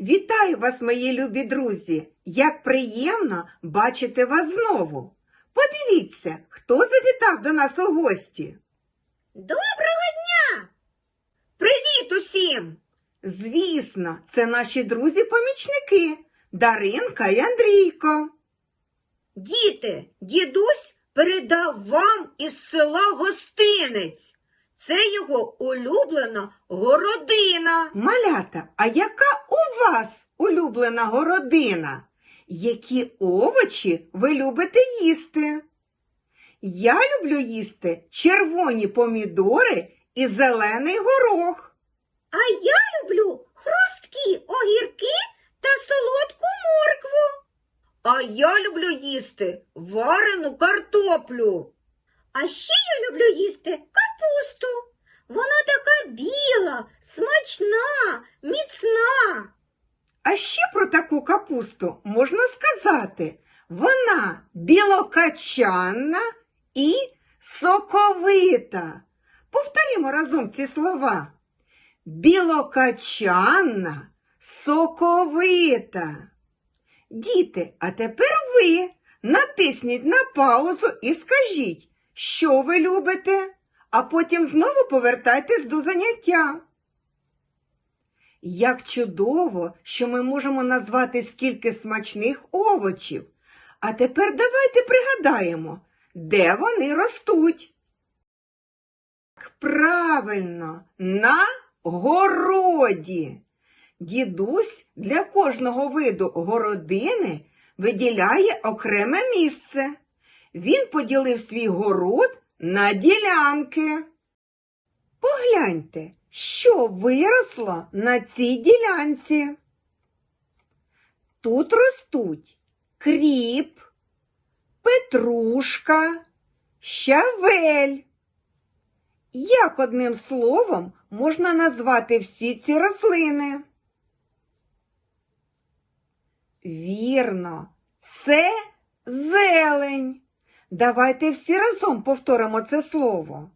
Вітаю вас, мої любі друзі! Як приємно бачити вас знову. Подивіться, хто завітав до нас у гості. Доброго дня! Привіт усім! Звісно, це наші друзі-помічники Даринка і Андрійко. Діти, дідусь передав вам із села гостинець. Це його улюблена городина. Малята, а яка у вас улюблена городина? Які овочі ви любите їсти? Я люблю їсти червоні помідори і зелений горох. А я люблю хрусткі огірки та солодку моркву. А я люблю їсти варену картоплю. А ще я люблю їсти капусту. Вона така біла, смачна, міцна. А ще про таку капусту можна сказати, вона білокачанна і соковита. Повторімо разом ці слова. Білокачанна, соковита. Діти, а тепер ви натисніть на паузу і скажіть, що ви любите, а потім знову повертайтесь до заняття. Як чудово, що ми можемо назвати скільки смачних овочів. А тепер давайте пригадаємо, де вони ростуть. Правильно, на городі. Дідусь для кожного виду городини виділяє окреме місце. Він поділив свій город на ділянки. Погляньте, що виросло на цій ділянці. Тут ростуть кріп, петрушка, щавель. Як одним словом можна назвати всі ці рослини? Вірно, це зелень. Давайте всі разом повторимо це слово.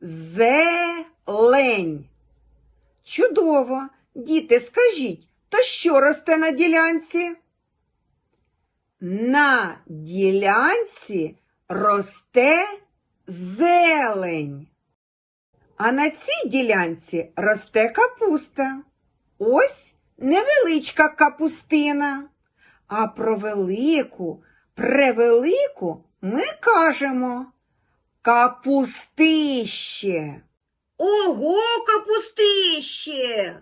Зелень. Чудово. Діти, скажіть, то що росте на ділянці? На ділянці росте зелень. А на цій ділянці росте капуста. Ось невеличка капустина. А про велику, превелику ми кажемо капустище. Ого, капустище!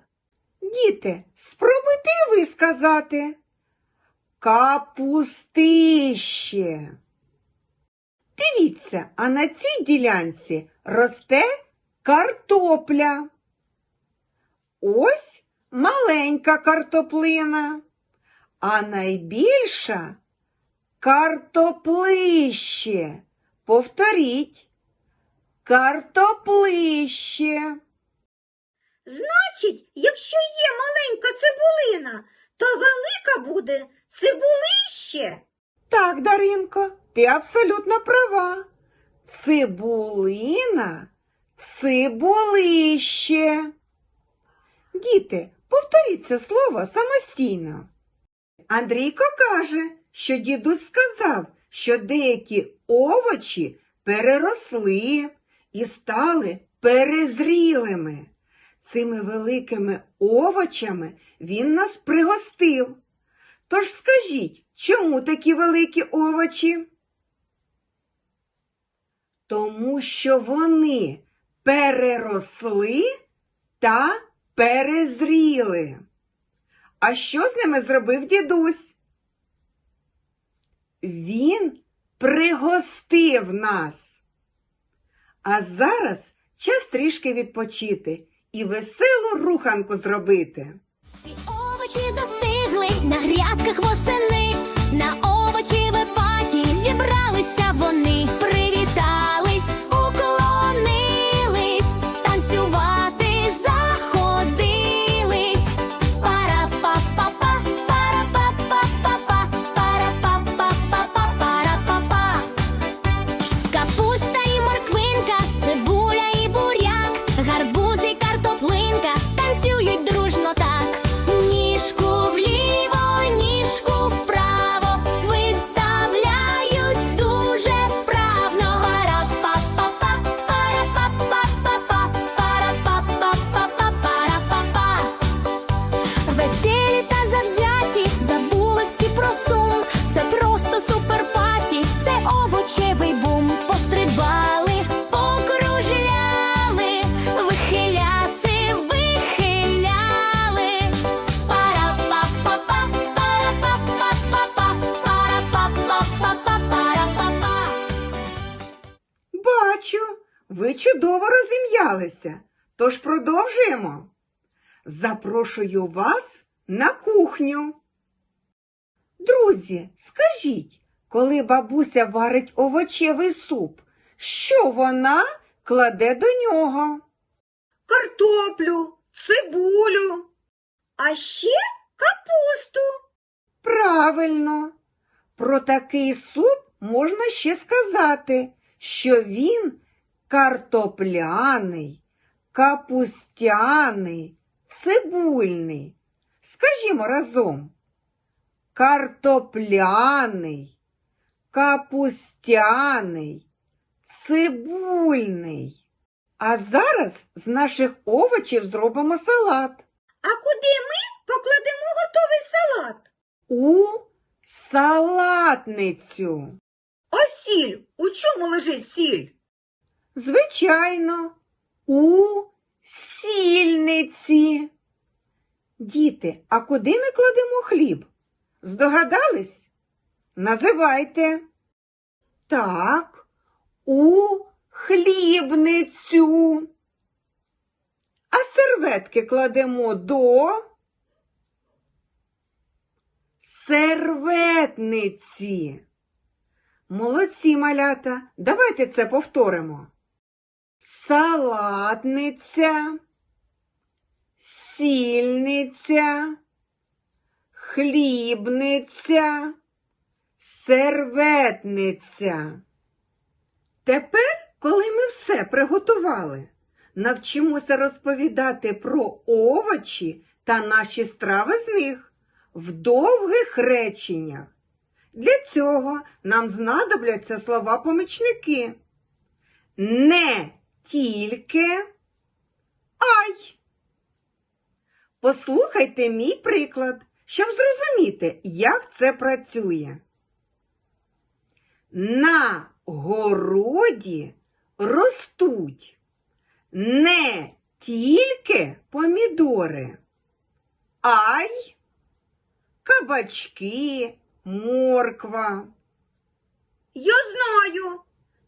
Діти, спробуйте ви сказати. Капустище. Дивіться, а на цій ділянці росте картопля. Ось маленька картоплина, а найбільша картоплище. Повторіть. Картоплище. Значить, якщо є маленька цибулина, то велика буде цибулище. Так, Даринко, ти абсолютно права. Цибулина, цибулище. Діти, повторіть це слово самостійно. Андрійко каже, що дідусь сказав, що деякі овочі переросли і стали перезрілими. Цими великими овочами він нас пригостив. Тож скажіть, чому такі великі овочі? Тому що вони переросли та перезріли. А що з ними зробив дідусь? Він пригостив нас. А зараз час трішки відпочити і веселу руханку зробити. Всі овочі достигли на грядках восени, на здогадалися, тож продовжуємо. Запрошую вас на кухню. Друзі, скажіть, коли бабуся варить овочевий суп, що вона кладе до нього? Картоплю, цибулю, а ще капусту. Правильно. Про такий суп можна ще сказати, що він картопляний, капустяний, цибульний. Скажімо разом. Картопляний, капустяний, цибульний. А зараз з наших овочів зробимо салат. А куди ми покладемо готовий салат? У салатницю. А сіль? У чому лежить сіль? Звичайно, у сільниці. Діти, а куди ми кладемо хліб? Здогадались? Називайте. Так, у хлібницю. А серветки кладемо до серветниці. Молодці, малята, давайте це повторимо. Салатниця, сільниця, хлібниця, серветниця. Тепер, коли ми все приготували, навчимося розповідати про овочі та наші страви з них в довгих реченнях. Для цього нам знадобляться слова-помічники. Не тільки ай. Послухайте мій приклад, щоб зрозуміти, як це працює. На городі ростуть не тільки помідори, а й кабачки, морква. Я знаю.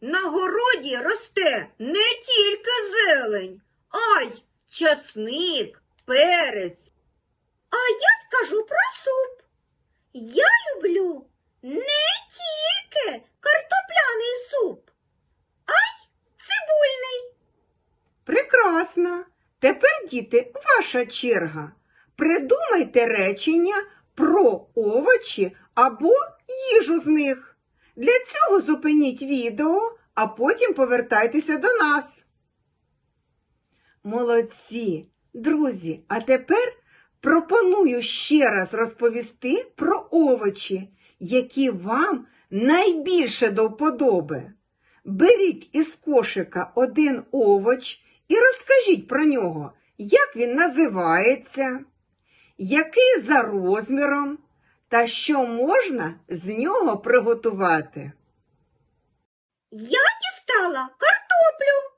На городі росте не тільки зелень, а й часник, перець. А я скажу про суп. Я люблю не тільки картопляний суп, а й цибульний. Прекрасно. Тепер, діти, ваша черга. Придумайте речення про овочі або їжу з них. Для цього зупиніть відео, а потім повертайтеся до нас. Молодці, друзі, а тепер пропоную ще раз розповісти про овочі, які вам найбільше до вподоби. Беріть із кошика один овоч і розкажіть про нього, як він називається, який за розміром та що можна з нього приготувати. Я дістала картоплю.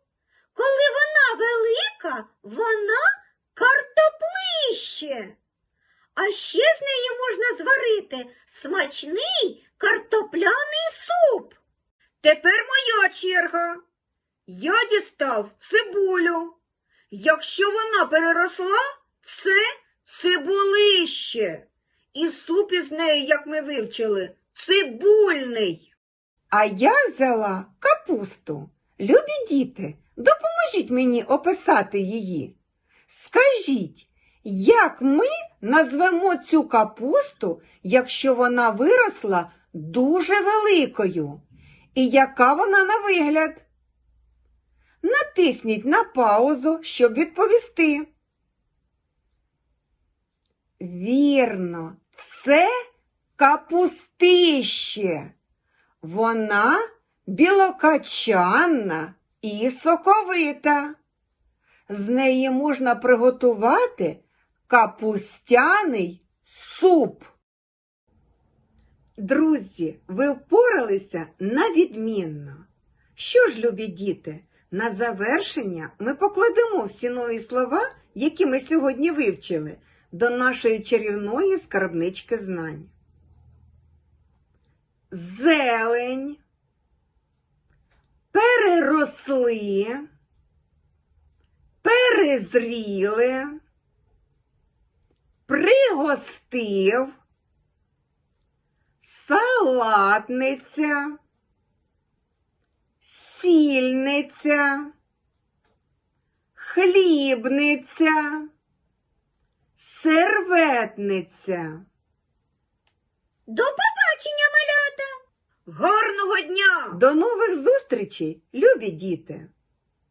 Коли вона велика, вона картоплище. А ще з неї можна зварити смачний картопляний суп. Тепер моя черга. Я дістав цибулю. Якщо вона переросла, це цибулище. І суп із неї, як ми вивчили, цибульний. А я взяла капусту. Любі діти, допоможіть мені описати її. Скажіть, як ми назвемо цю капусту, якщо вона виросла дуже великою? І яка вона на вигляд? Натисніть на паузу, щоб відповісти. Вірно, це капустище. Вона білокачанна і соковита. З неї можна приготувати капустяний суп. Друзі, ви впоралися на відмінно. Що ж, любі діти, на завершення ми покладемо всі нові слова, які ми сьогодні вивчили, до нашої чарівної скарбнички знань. Зелень, переросли, перезріле, пригостив, салатниця, сільниця, хлібниця, серветниця. До побачення, малята! Гарного дня! До нових зустрічей, любі діти!